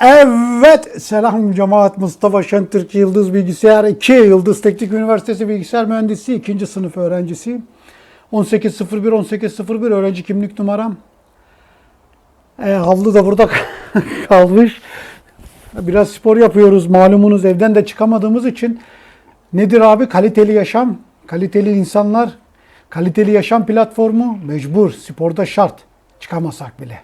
Evet, selam cemaat Mustafa Şentürk Yıldız Bilgisayar 2, Yıldız Teknik Üniversitesi Bilgisayar Mühendisi 2. sınıf öğrencisiyim. 1801 1801 öğrenci kimlik numaram. E, havlu da burada kalmış. Biraz spor yapıyoruz malumunuz evden de çıkamadığımız için. Nedir abi? Kaliteli yaşam, kaliteli insanlar, kaliteli yaşam platformu mecbur, sporda şart. Çıkamasak bile.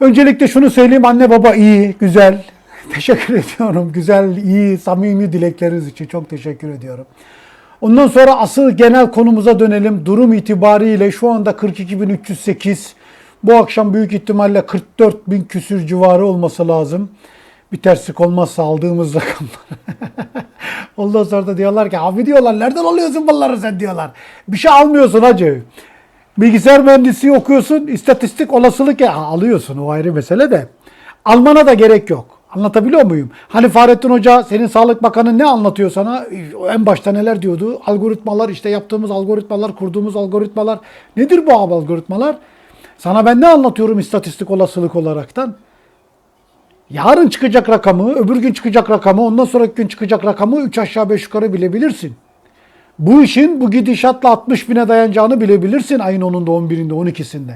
Öncelikle şunu söyleyeyim anne baba iyi, güzel. Teşekkür ediyorum. Güzel, iyi, samimi dilekleriniz için çok teşekkür ediyorum. Ondan sonra asıl genel konumuza dönelim. Durum itibariyle şu anda 42.308. Bu akşam büyük ihtimalle 44.000 küsür civarı olması lazım. Bir terslik olmazsa aldığımız rakamlar. Ondan sonra da diyorlar ki abi diyorlar nereden alıyorsun bunları sen diyorlar. Bir şey almıyorsun hacı. Bilgisayar mühendisliği okuyorsun, istatistik olasılık ya alıyorsun o ayrı mesele de. Almana da gerek yok. Anlatabiliyor muyum? Hani Fahrettin Hoca senin Sağlık Bakanı ne anlatıyor sana? En başta neler diyordu? Algoritmalar işte yaptığımız algoritmalar, kurduğumuz algoritmalar. Nedir bu algoritmalar? Sana ben ne anlatıyorum istatistik olasılık olaraktan? Yarın çıkacak rakamı, öbür gün çıkacak rakamı, ondan sonraki gün çıkacak rakamı 3 aşağı 5 yukarı bilebilirsin. Bu işin bu gidişatla 60 bine dayanacağını bilebilirsin ayın 10'unda, 11'inde, 12'sinde.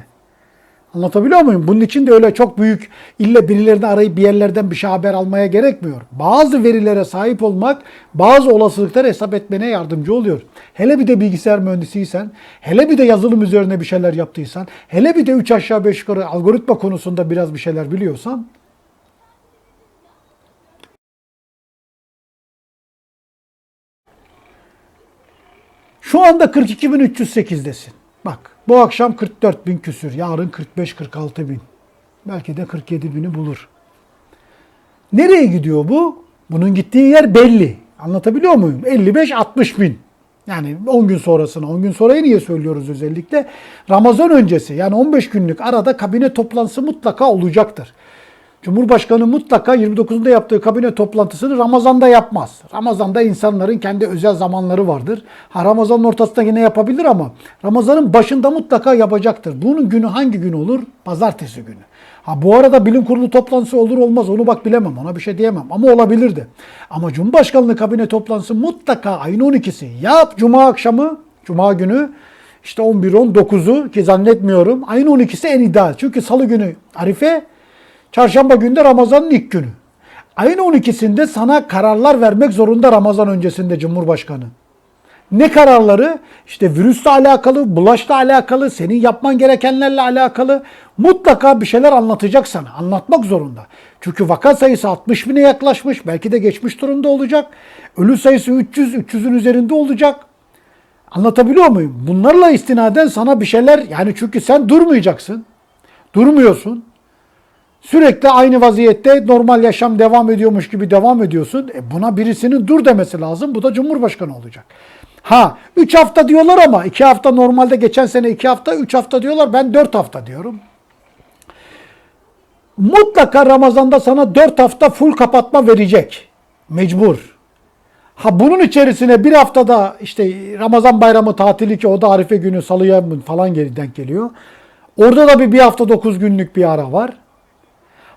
Anlatabiliyor muyum? Bunun için de öyle çok büyük ille birilerini arayıp bir yerlerden bir şey haber almaya gerekmiyor. Bazı verilere sahip olmak bazı olasılıkları hesap etmene yardımcı oluyor. Hele bir de bilgisayar mühendisiysen, hele bir de yazılım üzerine bir şeyler yaptıysan, hele bir de 3 aşağı 5 yukarı algoritma konusunda biraz bir şeyler biliyorsan Şu anda 42.308'desin. Bak bu akşam 44.000 küsür, yarın 45-46 bin. Belki de 47 bini bulur. Nereye gidiyor bu? Bunun gittiği yer belli. Anlatabiliyor muyum? 55-60 bin. Yani 10 gün sonrasına, 10 gün sonrayı niye söylüyoruz özellikle? Ramazan öncesi yani 15 günlük arada kabine toplantısı mutlaka olacaktır. Cumhurbaşkanı mutlaka 29'unda yaptığı kabine toplantısını Ramazan'da yapmaz. Ramazan'da insanların kendi özel zamanları vardır. Ha Ramazan'ın ortasında yine yapabilir ama Ramazan'ın başında mutlaka yapacaktır. Bunun günü hangi gün olur? Pazartesi günü. Ha bu arada bilim kurulu toplantısı olur olmaz onu bak bilemem ona bir şey diyemem ama olabilirdi. Ama Cumhurbaşkanlığı kabine toplantısı mutlaka ayın 12'si yap Cuma akşamı, Cuma günü işte 11-19'u ki zannetmiyorum ayın 12'si en ideal. Çünkü salı günü Arife, Çarşamba günde Ramazan'ın ilk günü. Ayın 12'sinde sana kararlar vermek zorunda Ramazan öncesinde Cumhurbaşkanı. Ne kararları? İşte virüsle alakalı, bulaşla alakalı, senin yapman gerekenlerle alakalı mutlaka bir şeyler anlatacak sana. Anlatmak zorunda. Çünkü vaka sayısı 60 bine yaklaşmış. Belki de geçmiş durumda olacak. Ölü sayısı 300, 300'ün üzerinde olacak. Anlatabiliyor muyum? Bunlarla istinaden sana bir şeyler yani çünkü sen durmayacaksın. Durmuyorsun. Sürekli aynı vaziyette normal yaşam devam ediyormuş gibi devam ediyorsun. E buna birisinin dur demesi lazım. Bu da Cumhurbaşkanı olacak. Ha 3 hafta diyorlar ama 2 hafta normalde geçen sene 2 hafta 3 hafta diyorlar. Ben 4 hafta diyorum. Mutlaka Ramazan'da sana 4 hafta full kapatma verecek. Mecbur. Ha bunun içerisine bir haftada işte Ramazan bayramı tatili ki o da Arife günü salıya falan geri denk geliyor. Orada da bir, bir hafta 9 günlük bir ara var.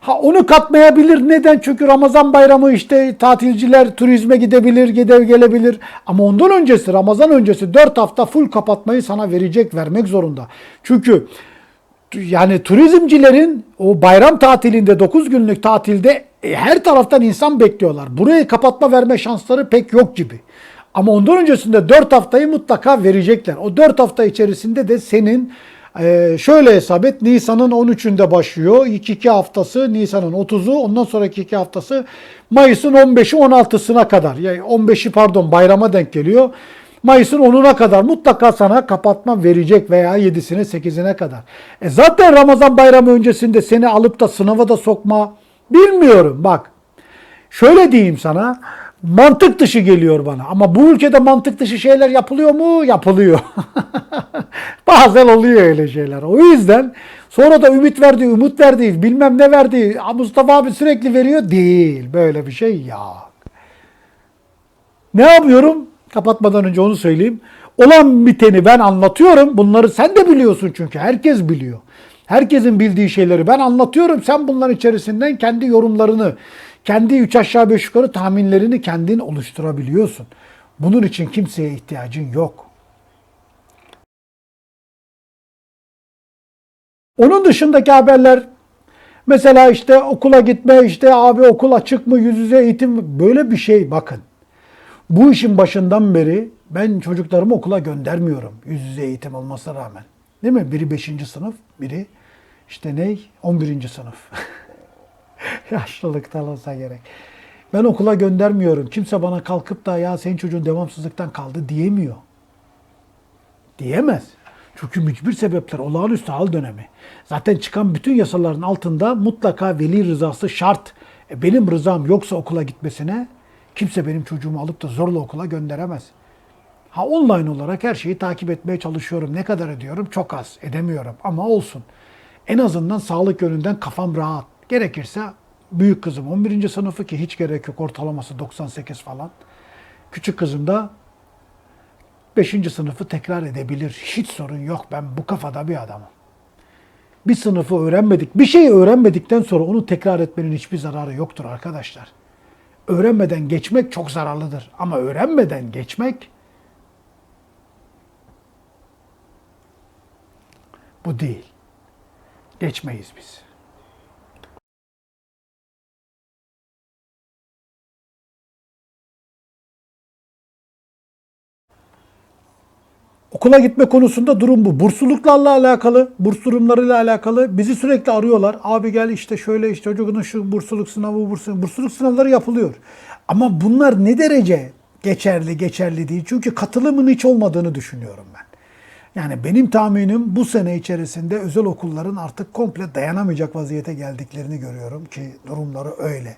Ha onu katmayabilir. Neden? Çünkü Ramazan bayramı işte tatilciler turizme gidebilir, gidev gelebilir. Ama ondan öncesi, Ramazan öncesi 4 hafta full kapatmayı sana verecek, vermek zorunda. Çünkü yani turizmcilerin o bayram tatilinde 9 günlük tatilde e, her taraftan insan bekliyorlar. Burayı kapatma verme şansları pek yok gibi. Ama ondan öncesinde 4 haftayı mutlaka verecekler. O 4 hafta içerisinde de senin ee, şöyle hesap et. Nisan'ın 13'ünde başlıyor. İlk iki haftası Nisan'ın 30'u. Ondan sonraki iki haftası Mayıs'ın 15'i 16'sına kadar. Yani 15'i pardon bayrama denk geliyor. Mayıs'ın 10'una kadar mutlaka sana kapatma verecek veya 7'sine 8'ine kadar. E zaten Ramazan bayramı öncesinde seni alıp da sınava da sokma bilmiyorum bak. Şöyle diyeyim sana mantık dışı geliyor bana. Ama bu ülkede mantık dışı şeyler yapılıyor mu? Yapılıyor. Bazen oluyor öyle şeyler. O yüzden sonra da ümit verdi, umut verdi, bilmem ne verdi. Mustafa abi sürekli veriyor. Değil. Böyle bir şey yok. Ne yapıyorum? Kapatmadan önce onu söyleyeyim. Olan biteni ben anlatıyorum. Bunları sen de biliyorsun çünkü. Herkes biliyor. Herkesin bildiği şeyleri ben anlatıyorum. Sen bunların içerisinden kendi yorumlarını, kendi üç aşağı beş yukarı tahminlerini kendin oluşturabiliyorsun. Bunun için kimseye ihtiyacın yok. Onun dışındaki haberler mesela işte okula gitme, işte abi okul açık mı, yüz yüze eğitim? Böyle bir şey bakın. Bu işin başından beri ben çocuklarımı okula göndermiyorum yüz yüze eğitim olmasına rağmen. Değil mi? Biri 5. sınıf, biri işte ne? 11. sınıf. Yaşlılıktan olsa gerek. Ben okula göndermiyorum. Kimse bana kalkıp da ya senin çocuğun devamsızlıktan kaldı diyemiyor. Diyemez. Çünkü mücbir sebepler olağanüstü hal dönemi. Zaten çıkan bütün yasaların altında mutlaka veli rızası şart. E benim rızam yoksa okula gitmesine kimse benim çocuğumu alıp da zorla okula gönderemez. Ha online olarak her şeyi takip etmeye çalışıyorum. Ne kadar ediyorum? Çok az. Edemiyorum ama olsun. En azından sağlık yönünden kafam rahat. Gerekirse büyük kızım 11. sınıfı ki hiç gerek yok ortalaması 98 falan. Küçük kızım da 5. sınıfı tekrar edebilir. Hiç sorun yok. Ben bu kafada bir adamım. Bir sınıfı öğrenmedik. Bir şeyi öğrenmedikten sonra onu tekrar etmenin hiçbir zararı yoktur arkadaşlar. Öğrenmeden geçmek çok zararlıdır. Ama öğrenmeden geçmek bu değil. Geçmeyiz biz. Okula gitme konusunda durum bu. Bursluluklarla alakalı, burs durumlarıyla alakalı bizi sürekli arıyorlar. Abi gel işte şöyle işte çocuğunun şu bursluluk sınavı, bursluluk, bursluluk sınavları yapılıyor. Ama bunlar ne derece geçerli, geçerli değil? Çünkü katılımın hiç olmadığını düşünüyorum ben. Yani benim tahminim bu sene içerisinde özel okulların artık komple dayanamayacak vaziyete geldiklerini görüyorum ki durumları öyle.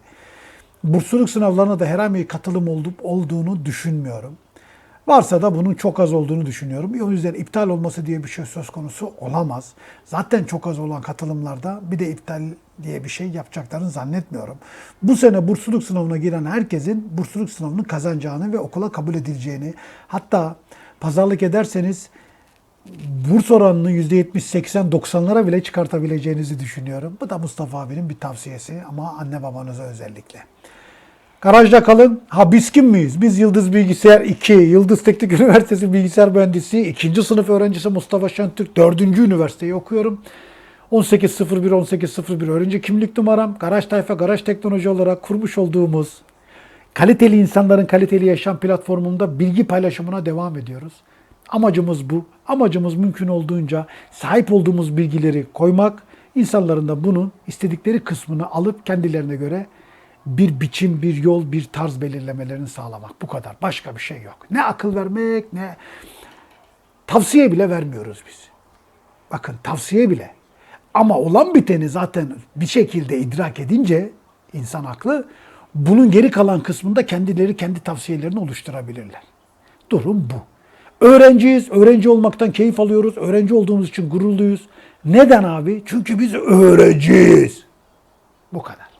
Bursluluk sınavlarına da herhangi bir katılım olup olduğunu düşünmüyorum. Varsa da bunun çok az olduğunu düşünüyorum. O yüzden iptal olması diye bir şey söz konusu olamaz. Zaten çok az olan katılımlarda bir de iptal diye bir şey yapacaklarını zannetmiyorum. Bu sene bursluluk sınavına giren herkesin bursluluk sınavını kazanacağını ve okula kabul edileceğini hatta pazarlık ederseniz burs oranını %70-80-90'lara bile çıkartabileceğinizi düşünüyorum. Bu da Mustafa abinin bir tavsiyesi ama anne babanıza özellikle. Garajda kalın. Ha biz kim miyiz? Biz Yıldız Bilgisayar 2, Yıldız Teknik Üniversitesi Bilgisayar Mühendisi, 2. sınıf öğrencisi Mustafa Şentürk, 4. üniversiteyi okuyorum. 1801-1801 öğrenci kimlik numaram. Garaj Tayfa Garaj Teknoloji olarak kurmuş olduğumuz kaliteli insanların kaliteli yaşam platformunda bilgi paylaşımına devam ediyoruz. Amacımız bu. Amacımız mümkün olduğunca sahip olduğumuz bilgileri koymak, insanların da bunun istedikleri kısmını alıp kendilerine göre bir biçim, bir yol, bir tarz belirlemelerini sağlamak. Bu kadar. Başka bir şey yok. Ne akıl vermek, ne tavsiye bile vermiyoruz biz. Bakın tavsiye bile. Ama olan biteni zaten bir şekilde idrak edince insan aklı bunun geri kalan kısmında kendileri kendi tavsiyelerini oluşturabilirler. Durum bu. Öğrenciyiz, öğrenci olmaktan keyif alıyoruz, öğrenci olduğumuz için gururluyuz. Neden abi? Çünkü biz öğrenciyiz. Bu kadar.